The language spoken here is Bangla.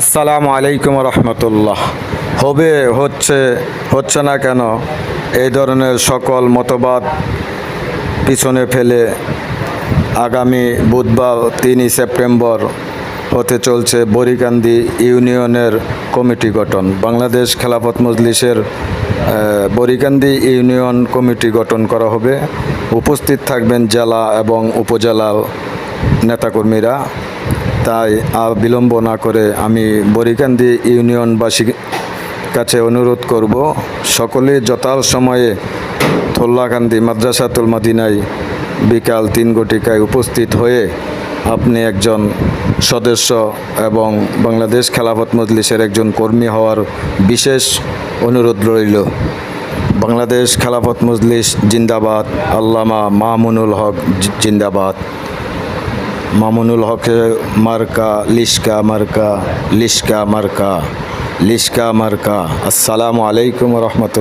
আসসালামু আলাইকুম রহমতুল্লাহ। হবে, হচ্ছে হচ্ছে না কেন? এই ধরনের সকল মতবাদ পিছনে ফেলে আগামী বুধবার তিনই সেপ্টেম্বর হতে চলছে বরিকান্দি ইউনিয়নের কমিটি গঠন। বাংলাদেশ খেলাফত মজলিসের বরিকান্দি ইউনিয়ন কমিটি গঠন করা হবে। উপস্থিত থাকবেন জেলা এবং উপজেলা নেতাকর্মীরা। তাই আর বিলম্ব না করে আমি বরিকান্দি ইউনিয়নবাসী কাছে অনুরোধ করব, সকলে যথার সময়ে থোল্লাকান্দি মাদ্রাসাতুল মাদিনায় বিকাল তিন ঘটিকায় উপস্থিত হয়ে আপনি একজন সদস্য এবং বাংলাদেশ খেলাফত মজলিসের একজন কর্মী হওয়ার বিশেষ অনুরোধ রইল। বাংলাদেশ খেলাফত মজলিস জিন্দাবাদ, আল্লামা মামুনুল হক জিন্দাবাদ। মামুনুল হকের মার্কা লিস্কা মার্কা লিস্কা মার্কা লিস্কা মার্কা আসসালামু আলাইকুম রহমতুল্লাহ